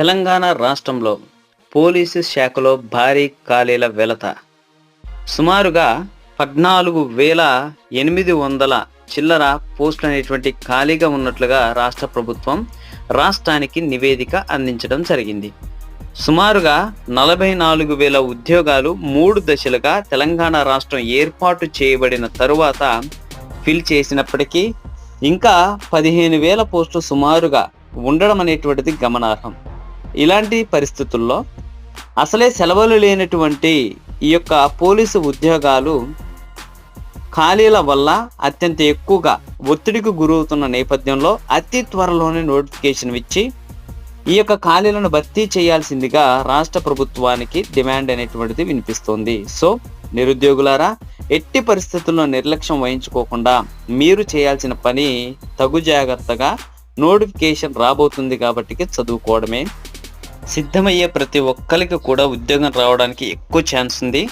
తెలంగాణ రాష్ట్రంలో పోలీసు శాఖలో భారీ ఖాళీల వెలత. సుమారుగా పద్నాలుగు వేల ఎనిమిది వందల చిల్లర పోస్టులు అనేటువంటి ఖాళీగా ఉన్నట్లుగా రాష్ట్ర ప్రభుత్వం రాష్ట్రానికి నివేదిక అందించడం జరిగింది. సుమారుగా నలభై నాలుగు వేల ఉద్యోగాలు మూడు దశలుగా తెలంగాణ రాష్ట్రం ఏర్పాటు చేయబడిన తరువాత ఫిల్ చేసినప్పటికీ ఇంకా పదిహేను వేల పోస్టులు సుమారుగా ఉండడం అనేటువంటిది గమనార్హం. ఇలాంటి పరిస్థితుల్లో అసలే సెలవులు లేనటువంటి ఈ యొక్క పోలీసు ఉద్యోగాలు ఖాళీల వల్ల అత్యంత ఎక్కువగా ఒత్తిడికి గురవుతున్న నేపథ్యంలో అతి త్వరలోనే నోటిఫికేషన్ ఇచ్చి ఈ యొక్క ఖాళీలను భర్తీ చేయాల్సిందిగా రాష్ట్ర ప్రభుత్వానికి డిమాండ్ అనేటువంటిది వినిపిస్తోంది. సో నిరుద్యోగులారా ఎట్టి పరిస్థితుల్లో నిర్లక్ష్యం వహించుకోకుండా మీరు చేయాల్సిన పని తగు జాగ్రత్తగా నోటిఫికేషన్ రాబోతుంది కాబట్టి చదువుకోవడమే సిద్ధమయ్యే ప్రతి ఒక్కరికి కూడా ఉద్యోగం రావడానికి ఎక్కువ ఛాన్స్ ఉంది.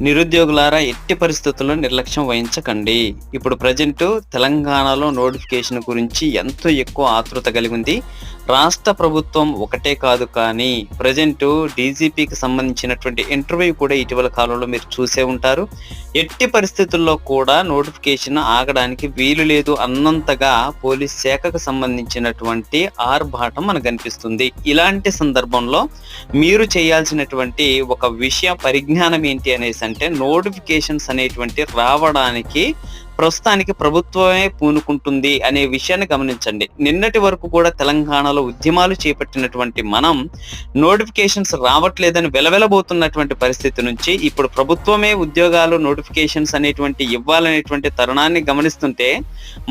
నిరుద్యోగులారా ఎట్టి పరిస్థితుల్లో నిర్లక్ష్యం వహించకండి. ఇప్పుడు ప్రజెంట్ తెలంగాణలో నోటిఫికేషన్ గురించి ఎంతో ఎక్కువ ఆతృత కలిగి ఉంది. రాష్ట్ర ప్రభుత్వం ఒకటే కాదు కానీ ప్రజెంట్ డీజీపీకి సంబంధించినటువంటి ఇంటర్వ్యూ కూడా ఇటీవల కాలంలో మీరు చూసే ఉంటారు. ఎట్టి పరిస్థితుల్లో కూడా నోటిఫికేషన్ ఆగడానికి వీలు లేదు అన్నంతగా పోలీస్ శాఖకు సంబంధించినటువంటి ఆర్భాటం మనకు కనిపిస్తుంది ఇలాంటి సందర్భంలో మీరు చేయాల్సినటువంటి ఒక విషయ పరిజ్ఞానం ఏంటి అనేసి అంటే నోటిఫికేషన్స్ అనేటువంటి రావడానికి ప్రస్తుతానికి ప్రభుత్వమే పూనుకుంటుంది అనే విషయాన్ని గమనించండి. నిన్నటి వరకు కూడా తెలంగాణలో ఉద్యమాలు చేపట్టినటువంటి మనం నోటిఫికేషన్స్ రావట్లేదని వెలవెలబోతున్నటువంటి పరిస్థితి నుంచి ఇప్పుడు ప్రభుత్వమే ఉద్యోగాలు నోటిఫికేషన్స్ అనేటువంటి ఇవ్వాలనేటువంటి తరుణాన్ని గమనిస్తుంటే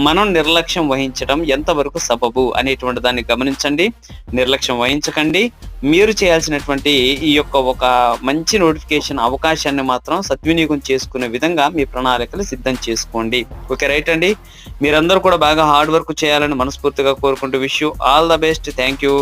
మనం నిర్లక్ష్యం వహించడం ఎంతవరకు సబబు అనేటువంటి దాన్ని గమనించండి. నిర్లక్ష్యం వహించకండి. మీరు చేయాల్సినటువంటి ఈ యొక్క ఒక మంచి నోటిఫికేషన్ అవకాశాన్ని మాత్రం సద్వినియోగం చేసుకునే విధంగా మీ ప్రణాళికలు సిద్ధం చేసుకోండి. ఓకే రైట్ అండి. మీరందరూ కూడా బాగా హార్డ్ వర్క్ చేయాలని మనస్ఫూర్తిగా కోరుకుంటూ wish you all the best. Thank you.